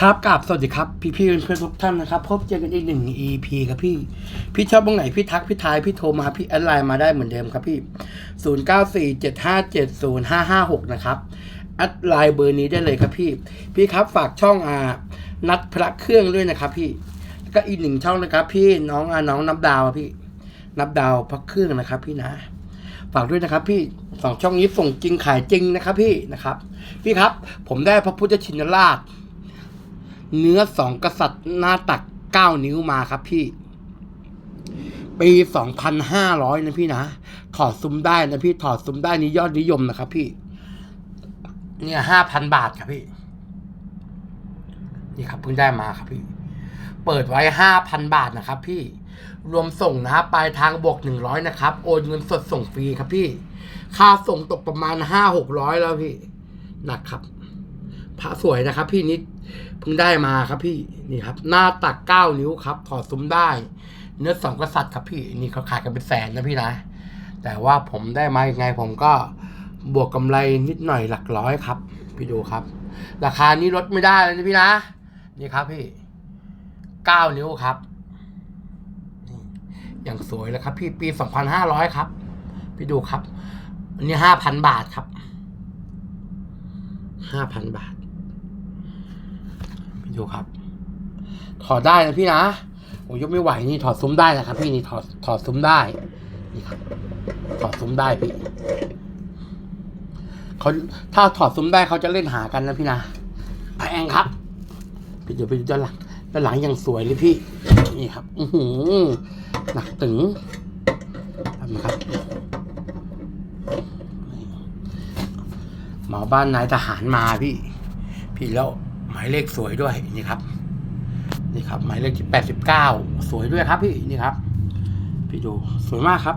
ครับกราบสวัสดีครับ พี่พี่ๆเพื่อนทุกท่านนะครับ พบเจอกันอีกหนึ่ง EP ครับพี่ พี่ชอบตรงไหนพี่ทักพี่ทายพี่โทรมาพี่แอดไลน์มาได้เหมือนเดิมครับพี่ 0 9 4 7 5 7 0 5 5 6 นะครับแอดไลน์เบอร์นี้ได้เลยครับพี่ พี่ครับฝากช่องอานัดพระเครื่องด้วยนะครับ พี่แล้วก็อีกหนึ่งช่องนะครับ พี่น้องอาน้องนับดาวพี่ นับดาวพระเครื่องนะครับ พี่นะ ฝากด้วยนะครับพี่สองช่องนี้ส่งจริงขายจริงนะครับ พี่นะครับ พี่ครับ ผมได้พระพุทธชินราช เนื้อสองกษัตริย์หน้าตักเก้านิ้วมาครับพี่ ปีสองพันห้าร้อยนะพี่นะ ถอดซุ้มได้นะพี่ถอดซุ้มได้นี่ยอดนิยมนะครับพี่ เนี่ยห้าพันบาทครับพี่ นี่ครับเพิ่งได้มาครับพี่ เปิดไว้ห้าพันบาทนะครับ พี่ รวมส่งนะครับปลายทางบวกหนึ่งร้อยนะครับโอนเงินสดส่งฟรีครับพี่ ค่าส่งตกประมาณห้าหกร้อยแล้วพี่นักครับ พระสวยนะครับ พี่นิดเพิ่งได้มาครับพี่นี่ครับ หน้าตักเก้านิ้วครับถอดซุ้มได้ เนื้อสองกษัตริย์ครับพี่นี่เขาขายกันเป็นแสนนะพี่นะ แต่ว่าผมได้มายังไงผมก็บวกกำไรนิดหน่อยหลักร้อยครับ พี่ดูครับ ราคานี้ลดไม่ได้เลยนะพี่นะ นี่ครับพี่เก้านิ้วครับนี่อย่างสวยเลยครับ พี่ปีสองพันห้าร้อยครับ พี่ดูครับอันนี้ห้าพันบาทครับห้าพันบาท ดูครับ ถอดได้นะพี่นะผมยกไม่ไหวนี่ถอดซุ้มได้นะครับ พี่นี่ถอดถอดซุ้มได้นี่ครับถอดซุ้มได้พี่เขาถ้าถอดซุ้มได้เขาจะเล่นหากันนะพี่นะแพงครับพี่เดี๋ยวไปดูด้านหลังด้านหลังยังสวยเลยพี่ นี่ครับ อือหือหนักตึงนะครับหมอบ้านนายทหารมาพี่ พี่แล้ว หมายเลขสวยด้วยนี่ครับ นี่ครับ หมายเลขที่แปดสิบเก้าสวยด้วยครับ พี่นี่ครับ พี่ดูสวยมากครับ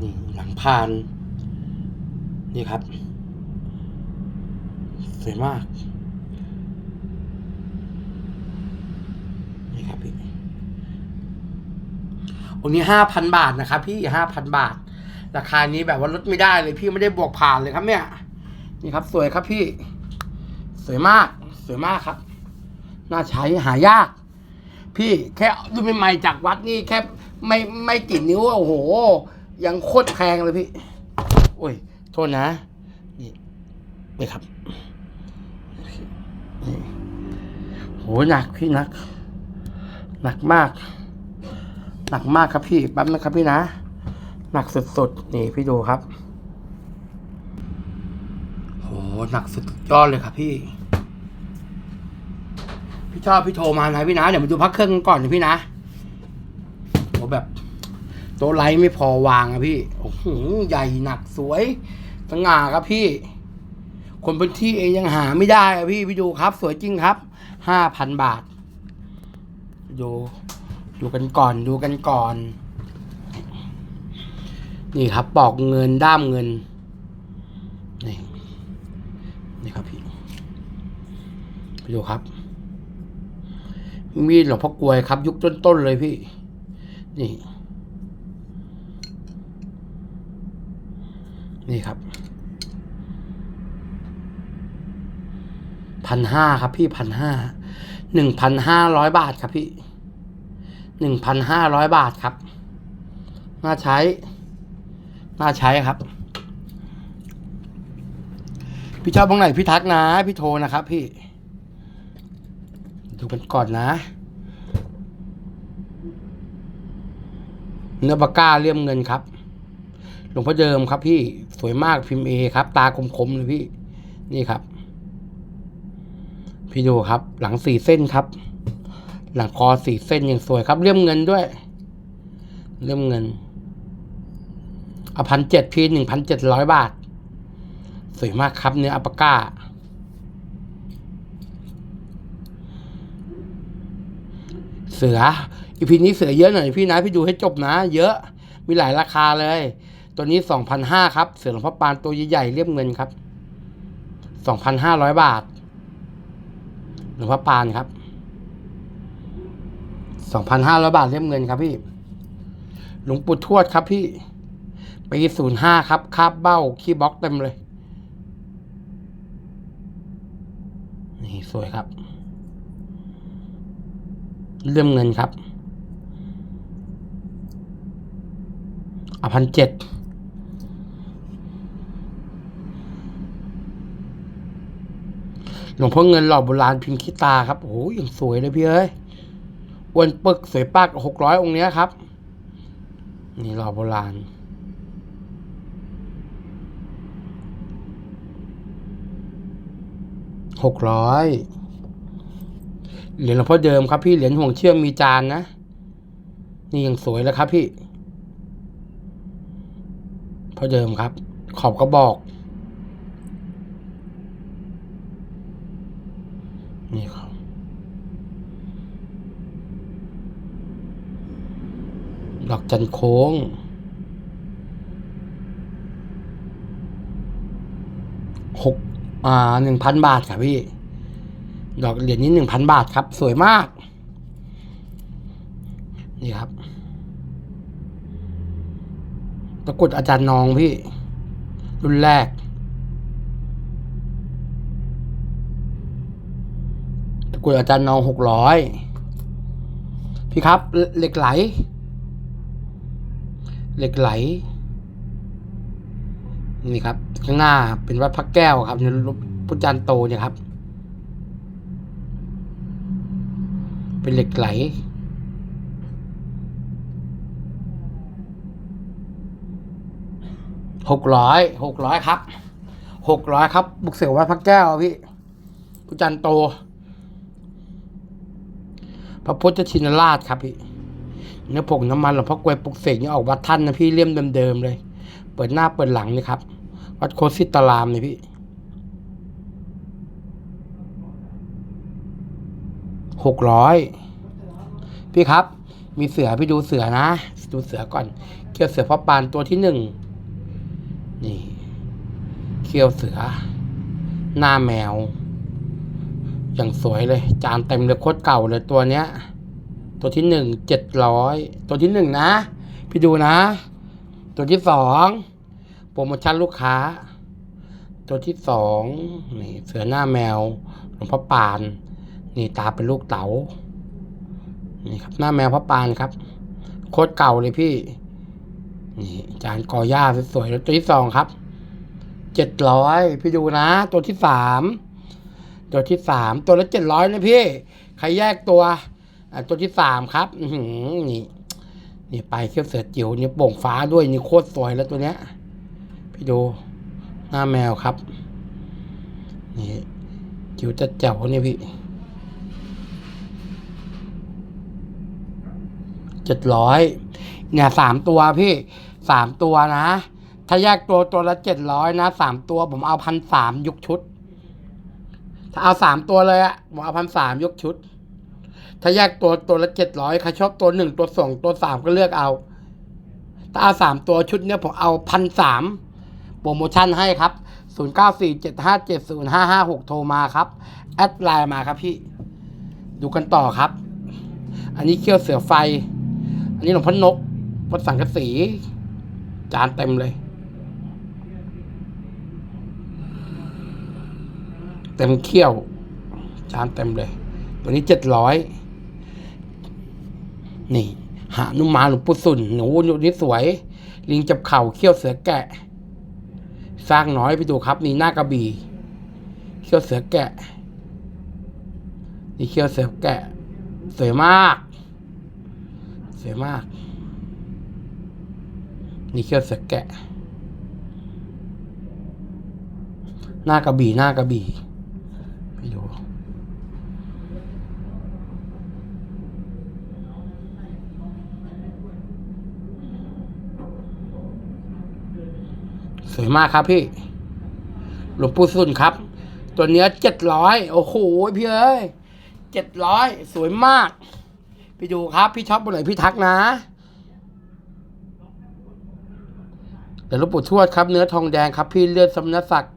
นี่หลังพาน นี่ครับ สวยมาก นี่ครับพี่องนี้ห้าพันบาทนะครับ พี่ห้าพันบาท ราคานี้แบบว่าลดไม่ได้เลย พี่ไม่ได้บวกผ่านเลยครับเนี่ย นี่ครับ สวยครับพี่ สวยมาก สวยมากครับ น่าใช้หายาก พี่แค่ดูใหม่ๆจากวัดนี่แค่ไม่ไม่กี่นิ้วโอ้โห ยังโคตรแพงเลยพี่ โอ้ย โทษนะ นี่นี่ครับโหหนักพี่หนัก หนักมาก หนักมากครับพี่แป๊บนะครับพี่นะ หนักสุดๆ นี่พี่ดูครับ โหนักสุดยอดเลยครับพี่ พี่ชอบพี่โทรมานะพี่นะ เดี๋ยวมาดูพักเครื่องก่อนนะพี่นะโหแบบโต๊ะไลท์ไม่พอวางอะพี่ โอ้โหใหญ่หนักสวยสง่าครับพี่ คนพื้นที่เองยังหาไม่ได้อะพี่พี่ดูครับ สวยจริงครับห้าพันบาทดูดูกันก่อนดูกันก่อน นี่ครับปอกเงินด้ามเงินนี่ครับพี่ ไปดูครับ มีดหลวงพ่อกลวยครับ ยุคต้นๆเลยพี่ นี่ นี่ครับพันห้าครับพี่พันห้าหนึ่งพันห้าร้อยบาทครับพี่หนึ่งพันห้าร้อยบาทครับ น่าใช้ น่าใช้ครับ พี่ชอบตรงไหนพี่ทักนะ พี่โทรนะครับพี่ ดูกันก่อนนะ เนื้อปากก้าเลี่ยมเงินครับ หลวงพ่อเดิมครับพี่สวยมากพิมพ์เอครับ ตาคมๆเลยพี่ นี่ครับ พี่ดูครับ หลังสี่เส้นครับ หลังคอสี่เส้นอยังสวยครับ เลี่ยมเงินด้วย เลี่ยมเงินเอาพันเจ็ดพี่หนึ่งพันเจ็ดร้อยบาท สวยมากครับเนื้ออัปาก้า เสืออีพีนี้เสือเยอะหน่อยพี่นะพี่ดูให้จบนะ เยอะมีหลายราคาเลย ตัวนี้สองพันห้าครับ เสือหลวงพ่อปานตัวใหญ่ๆเรียบเงินครับสองพันห้าร้อยบาทหลวงพ่อปานครับสองพันห้าร้อยบาทเรียบเงินครับพี่ หลวงปู่ทวดครับพี่ปีศูนย์ห้าครับคาบเบ้าคีย์บล็อกเต็มเลย นี่สวยครับ เรื่องเงินครับอพันเจ็ดหลวงพ่อเงินหล่อโบราณพิมพ์ขี้ตาครับโอ้โหยังสวยเลยพี่เอ้ยอ้วนปึกสวยปากหกร้อยองค์เนี้ยครับ นี่หล่อโบราณหกร้อย เหรียญหลวงพ่อเดิมครับพี่เหรียญห่วงเชื่อมมีจานนะ นี่ยังสวยแล้วครับพี่พ่อเดิมครับ ขอบกระบอก นี่ครับดอกจันโค้ง หก อ่าหนึ่งพันบาทครับพี่ ดอกเหรียญนี้หนึ่งพันบาทครับ สวยมาก นี่ครับ ตะกรุดอาจารย์นองพี่ รุ่นแรก ตะกรุดอาจารย์นองหกร้อยพี่ครับ เหล็กไหล เหล็กไหล นี่ครับ ข้างหน้าเป็นวัดพระแก้วครับในรูปพุทธจารย์โตเนี่ยครับ เป็นเหล็กไหล หกร้อยหกร้อยครับ หกร้อยครับ บุกเสียววัดพระแก้วพี่พุทธจารย์โต พระพุทธชินราชครับพี่ เนื้อผงน้ำมันหลวงพ่อกลวยปลุกเสกนี่ออกวัดท่านนะพี่เลี่ยมเดิมๆเลย เปิดหน้าเปิดหลังนี่ครับ วัดโคสิตารามนี่พี่ หกร้อยพี่ครับ มีเสือพี่ดูเสือนะดูเสือก่อน เขียวเสือพ่อปานตัวที่หนึ่งนี่เขียวเสือ หน้าแมว อย่างสวยเลย จานเต็มเลยโคตรเก่าเลยตัวเนี้ย ตัวที่หนึ่งเจ็ดร้อยตัวที่หนึ่งนะ พี่ดูนะ ตัวที่สองโปรโมชั่นลูกค้า ตัวที่สองนี่เสือหน้าแมวหลวงพ่อปาน นี่ตาเป็นลูกเต๋านี่ครับ หน้าแมวพระปานครับ โคตรเก่าเลยพี่ นี่จานกอหญ้าสวยๆแล้วตัวที่สองครับเจ็ดร้อยพี่ดูนะ ตัวที่สามตัวที่สามตัวละเจ็ดร้อยนะพี่ ใครแยกตัวตัวที่สามครับอืนี่นี่ไปเขี้ยวเสือจิ๋วนี่โป่งฟ้าด้วยนี่โคตรสวยแล้วตัวเนี้ย พี่ดูหน้าแมวครับ นี่จิ๋วจะเจ๋วเนี่ยพี่ เจ็ดร้อยเนี่ยสามตัวพี่สามตัวนะ ถ้าแยกตัวตัวละเจ็ดร้อยนะสามตัวผมเอาพันสามยกชุด ถ้าเอาสามตัวเลยอะผมเอาพันสามยกชุด ถ้าแยกตัวตัวละเจ็ดร้อยใครชอบตัวหนึ่งตัวสองตัวสามก็เลือกเอา ถ้าเอาสามตัวชุดเนี้ยผมเอาพันสามโปรโมชั่นให้ครับศูนย์เก้าสี่เจ็ดห้าเจ็ดศูนย์ห้าห้าหกโทรมาครับ แอดไลน์มาครับพี่ ดูกันต่อครับ อันนี้เขี้ยวเสือไฟ อันนี้หลวงพ่อนกวัดสังกะสี จานเต็มเลย เต็มเขี้ยว จานเต็มเลย ตัวนี้เจ็ดร้อยนี่หานุมาหลวงปู่สุนหนูหนูนี่สวย ลิงจับเข่าเขี้ยวเสือแกะ สร้างน้อยไปดูครับ นี่หน้ากระบี่เขี้ยวเสือแกะ นี่เขี้ยวเสือแกะ สวยมาก วยมากนี่เขี้ยวเสือแกะ หน้ากระบี่หน้ากระบี่ไปดูสวยมากครับพี่ หลวงปู่สุนครับ ตัวเนี้ยเจ็ดร้อยโอ้โหพี่เอ้ยเจ็ดร้อยสวยมาก พี่ดูครับ พี่ชอบบนไหนพี่ทักนะเดี๋ยวหลวงปู่ทวดครับ เนื้อทองแดงครับ พี่เลือดสมณศักดิ์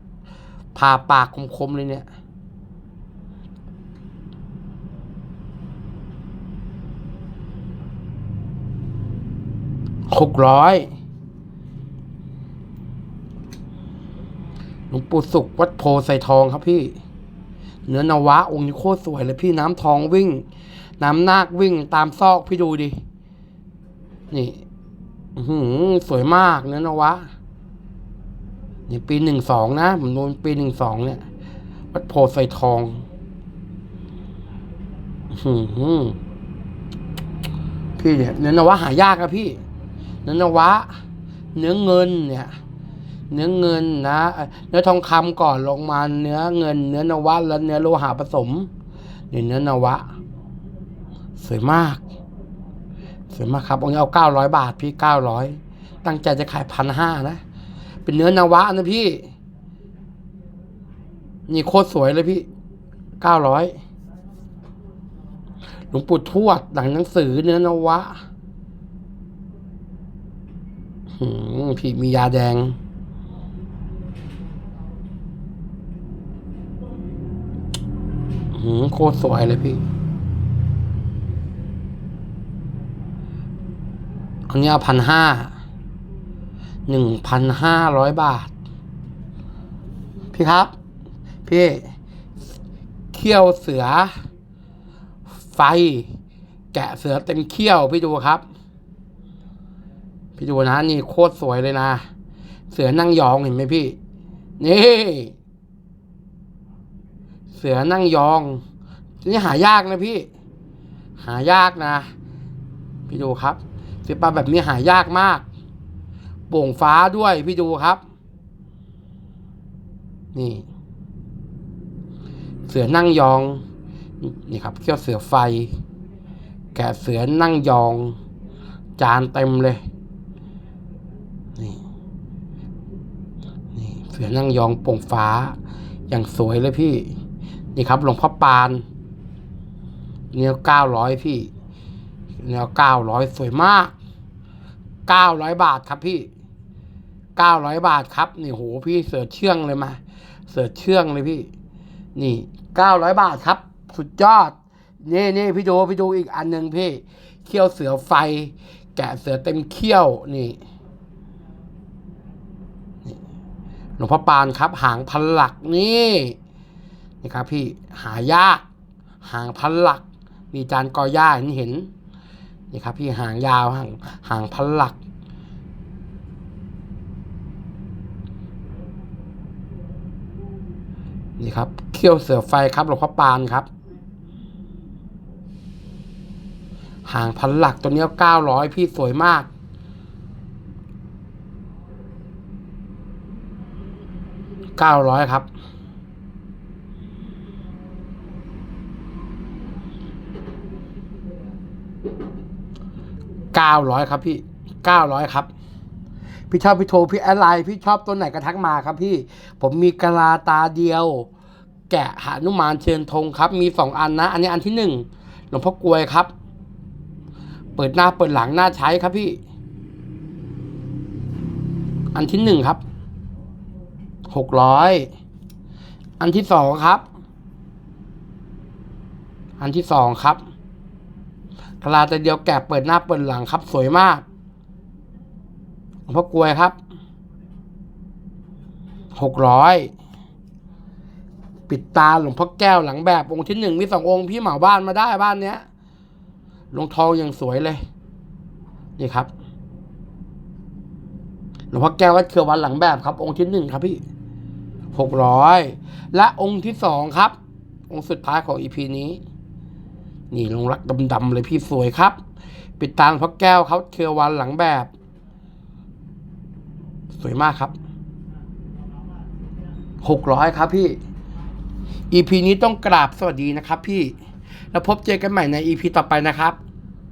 ผ่าปากคมๆเลยเนี่ยหกร้อยหลวงปู่สุขวัดโพไซทองครับพี่ เนื้อนวะองค์นี้โคตรสวยเลยพี่น้ำทองวิ่ง น้ำนาควิ่งตามซอกพี่ดูดิ นี่หือสวยมากเนื้อนวะนี่ปีหนึ่งสองนะผมดูปีหนึ่งสองเนี่ย วัดโพธิ์ไซทองหือพี่เนี่ยเนื้อนวะหายากอะพี่ เนื้อนวะ เนื้อเงินเนี่ย เนื้อเงินนะ เนื้อทองคำก่อนลงมาเนื้อเงิน เนื้อนวะแล้วเนื้อโลหะผสมนี่เนื้อนวะ สวยมาก สวยมากครับองค์นี้เอาเก้าร้อยบาทพี่เก้าร้อยตั้งใจจะขายพันห้านะ เป็นเนื้อนวะนะพี่ นี่โคตรสวยเลยพี่เก้าร้อยหลวงปู่ทวดหลังหนังสือเนื้อนวะหืมพี่มียาแดงหืมโคตรสวยเลยพี่ อันนี้พันห้าหนึ่งพันห้าร้อยบาท พี่ครับ พี่เขี้ยวเสือ ไฟ แกะเสือเต็มเขี้ยวพี่ดูครับ พี่ดูนะนี่โคตรสวยเลยนะ เสือนั่งยองเห็นไหมพี่ นี่ เสือนั่งยองนี่หายากนะพี่ หายากนะ พี่ดูครับ ศิลปะแบบนี้หายากมาก โป่งฟ้าด้วยพี่ดูครับ นี่ เสือนั่งยอง นี่ครับเขี้ยวเสือไฟ แกะเสือนั่งยอง จานเต็มเลย นี่ นี่ เสือนั่งยองโป่งฟ้า อย่างสวยเลยพี่ นี่ครับหลวงพ่อปาน เนี่ยเก้าร้อยพี่ เนี่ยเก้าร้อยสวยมากเก้าร้อยบาทครับพี่เก้าร้อยบาทครับนี่โหพี่เสือเชื่องเลยมา เสือเชื่องเลยพี่ นี่เก้าร้อยบาทครับ สุดยอดนี่นี่พี่ดูพี่ดูอีกอันหนึ่งพี่เขี้ยวเสือไฟ แกะเสือเต็มเขี้ยวนี่นี่หลวงพ่อปานครับ หางพันหลักนี่นี่ครับ พี่หายาก หางพันหลัก มีจานกอย่าเห็นเห็น นี่ครับพี่หางยาวหางหางพันหลัก นี่ครับเขี้ยวเสือไฟครับหลวงพ่อปานครับ หางพันหลักตัวนี้เก้าร้อยพี่สวยมากเก้าร้อยครับ เก้าร้อยครับพี่เก้าร้อยครับ พี่ชอบพี่โทรพี่แอดไลน์พี่ชอบตัวไหนก็ทักมาครับพี่ ผมมีกะลาตาเดียว แกะหานุมานเชิญธงครับ มีสองอันนะ อันนี้อันที่หนึ่งหลวงพ่อกลวยครับ เปิดหน้าเปิดหลังหน้าใช้ครับพี่ อันที่หนึ่งครับหกร้อยอันที่สองครับ อันที่สองครับ กะลาแต่เดียวแกะเปิดหน้าเปิดหลังครับ สวยมากหลวงพ่อกลวยครับหกร้อยปิดตาหลวงพ่อแก้วหลังแบบองค์ที่หนึ่งมีสององค์พี่เหมาบ้านมาได้บ้านเนี้ยลงทองอย่างสวยเลย นี่ครับหลวงพ่อแก้ววัดเขือวันหลังแบบครับ องค์ที่หนึ่งครับพี่หกร้อยและองค์ที่สองครับ องค์สุดท้ายของอีพีนี้ นี่ลงรักดำๆเลยพี่สวยครับ ปิดตาหลวงพ่อแก้วเขาเขือวันหลังแบบ สวยมากครับหกร้อยครับพี่ EP นี้ต้องกราบสวัสดีนะครับพี่ แล้วพบเจอกันใหม่ใน EP ต่อไปนะครับ